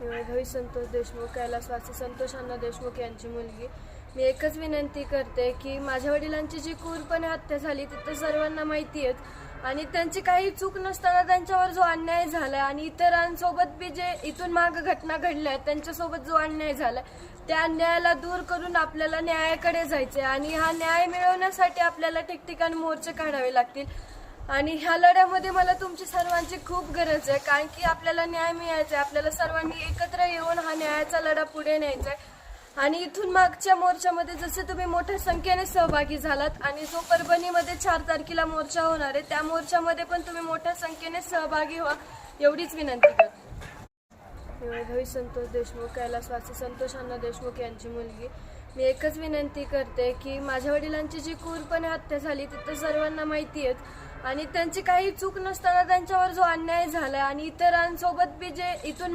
वैभवी संतोष देशमुख कैलासवासी संतोष अण्णा देशमुख यांची मुलगी. मी एकच विनंती करते की माझ्या वडिलांची जी क्रूरपणे हत्या झाली ती तर सर्वांना माहिती आहेत. आणि त्यांची काही चूक नसताना त्यांच्यावर जो अन्याय झालाय आणि इतरांसोबत बी जे इथून माग घटना घडल्या आहेत त्यांच्यासोबत जो अन्याय झालाय त्या अन्यायाला दूर करून आपल्याला न्यायाकडे जायचे आणि हा न्याय मिळवण्यासाठी आपल्याला ठिकठिकाणी मोर्चे काढावे लागतील. आणि ह्या लढ्यामध्ये मला तुमची सर्वांची खूप गरज आहे कारण की आपल्याला न्याय मिळायचा आहे आपल्याला सर्वांनी एकत्र येऊन हा न्यायाचा लढा पुढे न्यायचा आहे. आणि इथून मागच्या मोर्चामध्ये जसे तुम्ही मोठ्या संख्येने सहभागी झालात आणि जो परभणीमध्ये चार तारखेला मोर्चा होणार आहे त्या मोर्चामध्ये पण तुम्ही मोठ्या संख्येने सहभागी व्हा एवढीच विनंती करते. वैभवी संतोष देशमुख कैलासवासी संतोष अण्णा देशमुख यांची मुलगी. मी एकच विनंती करते की माझ्या वडिलांची जी क्रूरपणे हत्या झाली ती तर सर्वांना माहिती आहेत आणि त्यांची काही चूक नसताना त्यांच्यावर जो अन्याय झालाय आणि इतरांसोबत बी जे इथून